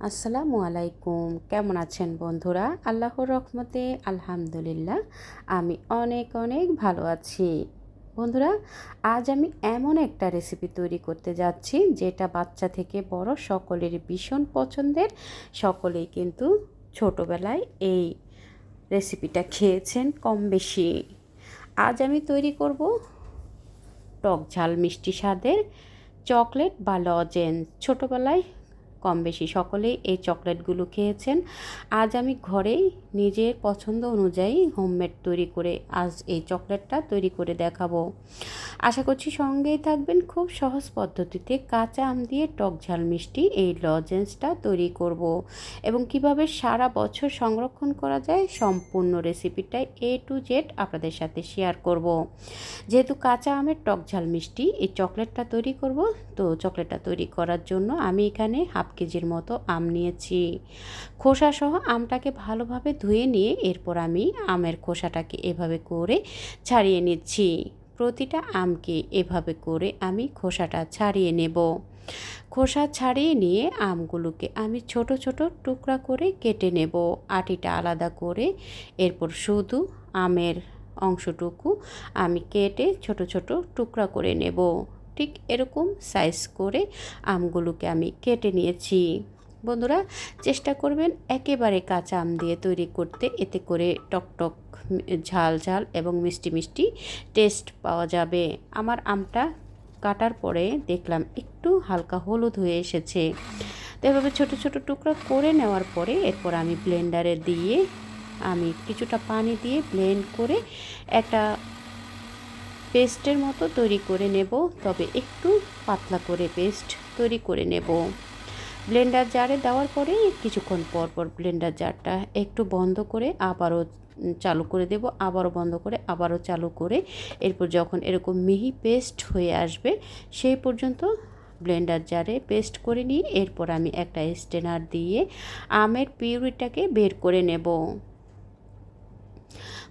আসসালামু আলাইকুম। কেমন আছেন বন্ধুরা? আল্লাহর রহমতে আলহামদুলিল্লাহ, আমি অনেক অনেক ভালো আছি। বন্ধুরা, আজ আমি এমন একটা রেসিপি তৈরি করতে যাচ্ছি, যেটা বাচ্চা থেকে বড় সকলের ভীষণ পছন্দের, সকলেই কিন্তু ছোটোবেলায় এই রেসিপিটা খেয়েছেন কম বেশি আজ আমি তৈরি করব টক ঝাল মিষ্টি স্বাদের চকলেট বা লজেন্স। ছোটোবেলায় কম বেশি সকলেই এই চকলেটগুলো খেয়েছেন। আজ আমি ঘরেই নিজের পছন্দ অনুযায়ী হোমমেড তৈরি করে আজ এই চকলেটটা তৈরি করে দেখাবো। আশা করছি সঙ্গেই থাকবেন খুব সহজ পদ্ধতিতে কাঁচা আম দিয়ে টক ঝাল মিষ্টি এই লজেন্সটা তৈরি করব এবং কীভাবে সারা বছর সংরক্ষণ করা যায় সম্পূর্ণ রেসিপিটাই এ টু জেড আপনাদের সাথে শেয়ার করব। যেহেতু কাঁচা আমের টক ঝাল মিষ্টি এই চকলেটটা তৈরি করব, তো চকলেটটা তৈরি করার জন্য আমি এখানে হাফ কেজির মতো আম নিয়েছি। খোসাসহ আমটাকে ভালোভাবে ধুয়ে নিয়ে এরপর আমি আমের খোসাটাকে এভাবে করে ছাড়িয়ে নিচ্ছি। প্রতিটা আমকে এভাবে করে আমি খোসাটা ছাড়িয়ে নেব। খোসা ছাড়িয়ে নিয়ে আমগুলোকে আমি ছোট ছোট টুকরা করে কেটে নেব। আটিটা আলাদা করে এরপর শুধু আমের অংশটুকু আমি কেটে ছোট ছোট টুকরা করে নেব। ঠিক এরকম সাইজ করে আমগুলোকে আমি কেটে নিয়েছি। বন্ধুরা, চেষ্টা করবেন একেবারে কাঁচা আম দিয়ে তৈরি করতে। এতে করে টকটক ঝাল ঝাল এবং মিষ্টি মিষ্টি টেস্ট পাওয়া যাবে। আমার আমটা কাটার পরে দেখলাম একটু হালকা হলুদ হয়ে এসেছে। তো এভাবে ছোটো ছোটো টুকরা করে নেওয়ার পরে এরপর আমি ব্লেন্ডারে দিয়ে আমি কিছুটা পানি দিয়ে ব্লেন্ড করে একটা পেস্টের মতো তৈরি করে নেব, তবে একটু পাতলা করে পেস্ট তৈরি করে নেব। ব্লেন্ডার জারে দেওয়ার পরে কিছুক্ষণ পর পর ব্লেন্ডার জারটা একটু বন্ধ করে আবারও চালু করে দেব, আবারও বন্ধ করে, আবারও চালু করে। এরপর যখন এরকম মিহি পেস্ট হয়ে আসবে, সেই পর্যন্ত ব্লেন্ডার জারে পেস্ট করে নিয়ে এরপর আমি একটা স্টেনার দিয়ে আমের পিউরিটাকে বের করে নেব।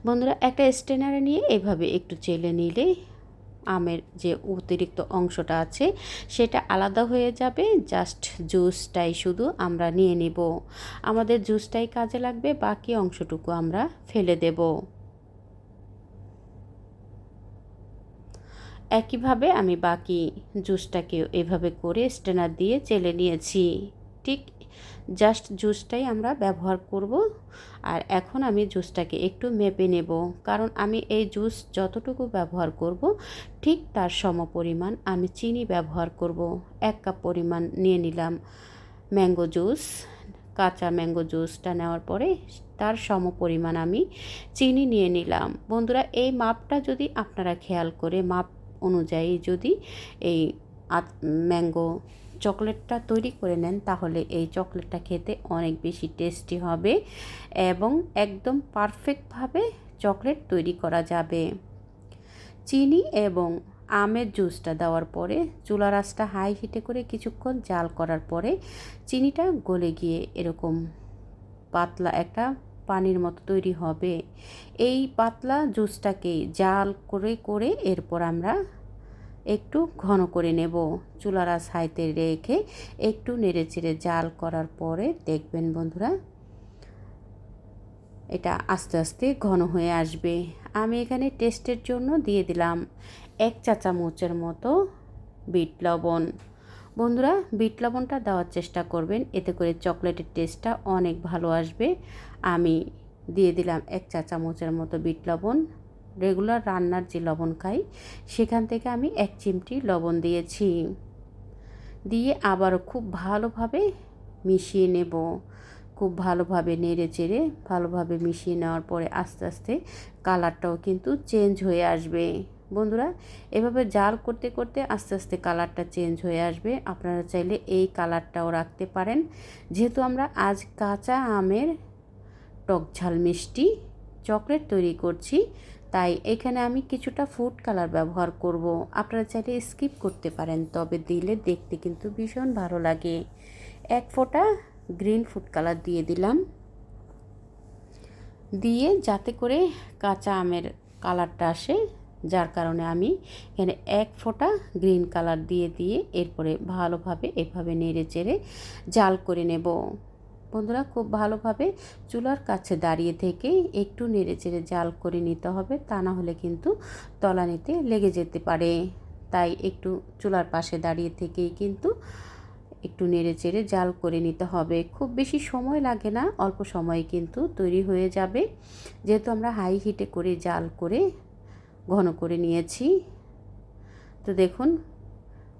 বন্ধুরা, একটা স্টেনারে নিয়ে এভাবে একটু চেলে নিলে আমের যে অতিরিক্ত অংশটা আছে, সেটা আলাদা হয়ে যাবে। জাস্ট জুসটাই শুধু আমরা নিয়ে নিব। আমাদের জুসটাই কাজে লাগবে, বাকি অংশটুকু আমরা ফেলে দেব। একইভাবে আমি বাকি জুসটাকেও এভাবে করে স্টেনার দিয়ে চেলে নিয়েছি। ঠিক জাস্ট জুসটাই আমরা ব্যবহার করব। আর এখন আমি জুসটাকে একটু মেপে নেব। কারণ আমি এই জুস যতটুকু ব্যবহার করব, ঠিক তার সম পরিমাণ আমি চিনি ব্যবহার করব। এক কাপ পরিমাণ নিয়ে নিলাম ম্যাঙ্গো জুস কাঁচা ম্যাঙ্গো জুসটা নেওয়ার পরে তার সম পরিমাণ আমি চিনি নিয়ে নিলাম। বন্ধুরা, এই মাপটা যদি আপনারা খেয়াল করে, মাপ অনুযায়ী যদি এই ম্যাঙ্গো চকলেটটা তৈরি করে নেন, তাহলে এই চকলেটটা খেতে অনেক বেশি টেস্টি হবে এবং একদম পারফেক্টভাবে চকলেট তৈরি করা যাবে। চিনি এবং আমের জুসটা দেওয়ার পরে চুলা রাসটা হাই হিটে করে কিছুক্ষণ জাল করার পরে চিনিটা গলে গিয়ে এরকম পাতলা একটা পানির মতো তৈরি হবে। এই পাতলা জুসটাকে জাল করে করে এরপর আমরা একটু ঘন করে নেব। চুলার আস হাইতে রেখে একটু নেড়ে চেড়ে জাল করার পরে দেখবেন বন্ধুরা, এটা আস্তে আস্তে ঘন হয়ে আসবে। আমি এখানে টেস্টের জন্য দিয়ে দিলাম এক চা চামচের মতো বিট লবণ। বন্ধুরা, বিট লবণটা দেওয়ার চেষ্টা করবেন, এতে করে চকলেটের টেস্টটা অনেক ভালো আসবে। আমি দিয়ে দিলাম এক চা চামচের মতো বিট লবণ। রেগুলার রান্নার যে লবণ খাই, সেখান থেকে আমি এক চিমটি লবণ দিয়েছি। দিয়ে আবারও খুব ভালোভাবে মিশিয়ে নেব। খুব ভালোভাবে নেড়ে চেড়ে ভালোভাবে মিশিয়ে নেওয়ার পরে আস্তে আস্তে কালারটাও কিন্তু চেঞ্জ হয়ে আসবে। বন্ধুরা, এভাবে জাল করতে করতে আস্তে আস্তে কালারটা চেঞ্জ হয়ে আসবে। আপনারা চাইলে এই কালারটাও রাখতে পারেন। যেহেতু আমরা আজ কাঁচা আমের টক ঝাল মিষ্টি চকলেট তৈরি করছি তাই এখানে আমি কিছুটা ফুড কালার ব্যবহার করব। আপনারা চাইলে স্কিপ করতে পারেন, তবে দিলে দেখতে কিন্তু ভীষণ ভালো লাগে। এক ফোঁটা গ্রিন ফুড কালার দিয়ে দিলাম। দিয়ে যাতে করে কাঁচা আমের কালারটা আসে, যার কারণে আমি এখানে এক ফোঁটা গ্রিন কালার দিয়ে দিয়ে এরপরে ভালোভাবে এভাবে নেড়ে চেড়ে জাল করে নেব। বন্ধুরা, খুব ভালোভাবে চুলার কাছে দাঁড়িয়ে থেকে একটু নেড়ে চেড়ে জাল করে নিতে হবে। তা না হলে কিন্তু তলানিতে লেগে যেতে পারে। তাই একটু চুলার পাশে দাঁড়িয়ে থেকেই কিন্তু একটু নেড়ে চেড়ে জাল করে নিতে হবে। খুব বেশি সময় লাগে না, অল্প সময়ে কিন্তু তৈরি হয়ে যাবে। যেহেতু আমরা হাই হিটে করে জাল করে ঘন করে নিয়েছি। তো দেখুন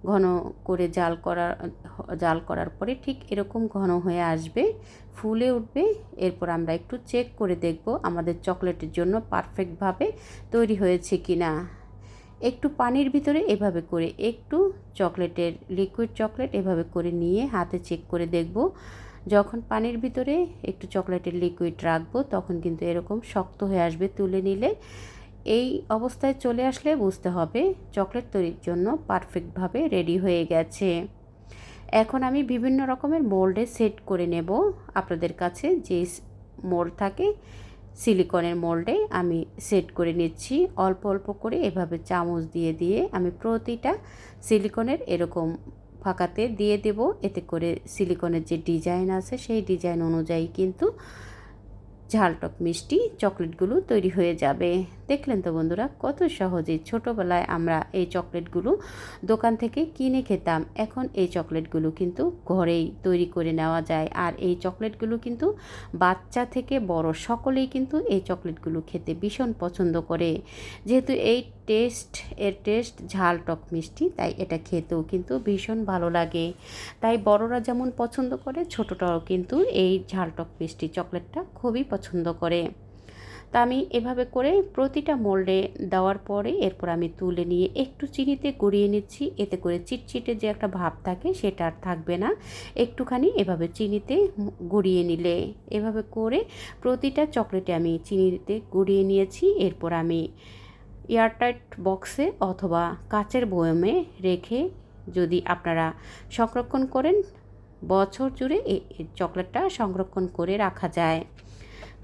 ঘন করে জাল করার জাল করার পরে ঠিক এরকম ঘন হয়ে আসবে, ফুলে উঠবে। এরপর আমরা একটু চেক করে দেখব আমাদের চকলেটের জন্য পারফেক্টভাবে তৈরি হয়েছে কি না একটু পানির ভিতরে এভাবে করে একটু চকলেটের লিকুইড চকলেট এভাবে করে নিয়ে হাতে চেক করে দেখব। যখন পানির ভিতরে একটু চকলেটের লিকুইড রাখব তখন কিন্তু এরকম শক্ত হয়ে আসবে তুলে নিলে। এই অবস্থায় চলে আসলে বুঝতে হবে চকলেট তৈরির জন্য পারফেক্টভাবে রেডি হয়ে গেছে। এখন আমি বিভিন্ন রকমের মোল্ডে সেট করে নেব। আপনাদের কাছে যে মোল্ড থাকে, সিলিকনের মোল্ডে আমি সেট করে নিচ্ছি। অল্প অল্প করে এভাবে চামচ দিয়ে দিয়ে আমি প্রতিটা সিলিকনের এরকম ফাঁকাতে দিয়ে দেব। এতে করে সিলিকনের যে ডিজাইন আছে, সেই ডিজাইন অনুযায়ী কিন্তু ঝালটক মিষ্টি চকলেটগুলো তৈরি হয়ে যাবে। দেখলেন তো বন্ধুরা, কত সহজে ছোটোবেলায় আমরা এই চকলেটগুলো দোকান থেকে কিনে খেতাম। এখন এই চকলেটগুলো কিন্তু ঘরেই তৈরি করে নেওয়া যায়। আর এই চকলেটগুলো কিন্তু বাচ্চা থেকে বড় সকলেই কিন্তু এই চকলেটগুলো খেতে ভীষণ পছন্দ করে। যেহেতু এই টেস্ট, এর টেস্ট ঝাল টক মিষ্টি, তাই এটা খেতেও কিন্তু ভীষণ ভালো লাগে। তাই বড়রা যেমন পছন্দ করে, ছোটোটাও কিন্তু এই ঝাল টক মিষ্টি চকলেটটা খুবই পছন্দ করে। তা আমি এভাবে করে প্রতিটা মোল্ডে দেওয়ার পরে এরপর আমি তুলে নিয়ে একটু চিনিতে গড়িয়ে নিচ্ছি। এতে করে চিটচিটে যে একটা ভাব থাকে সেটা আর থাকবে না। একটুখানি এভাবে চিনিতে গড়িয়ে নিলে। এভাবে করে প্রতিটা চকলেটে আমি চিনিতে গড়িয়ে নিয়েছি। এরপর আমি এয়ারটাইট বক্সে অথবা কাচের বয়মে রেখে যদি আপনারা সংরক্ষণ করেন, বছর জুড়ে এই চকলেটটা সংরক্ষণ করে রাখা যায়।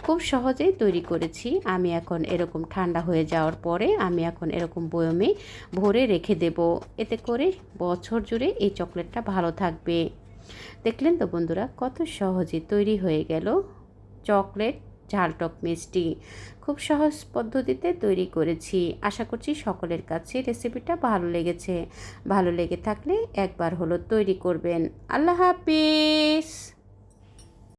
খুব সহজেই তৈরি করেছি। আমি এখন এরকম ঠান্ডা হয়ে যাওয়ার পরে আমি এখন এরকম বয়মে ভরে রেখে দেব। এতে করে বছর জুড়ে এই চকলেটটা ভালো থাকবে। দেখলেন তো বন্ধুরা, কত সহজে তৈরি হয়ে গেল চকলেট ঝালটক মিষ্টি। খুব সহজ পদ্ধতিতে তৈরি করেছি। আশা করছি সকলের কাছে রেসিপিটা ভালো লেগেছে। ভালো লেগে থাকলে একবার হলো তৈরি করবেন। আল্লাহ হাফিজ!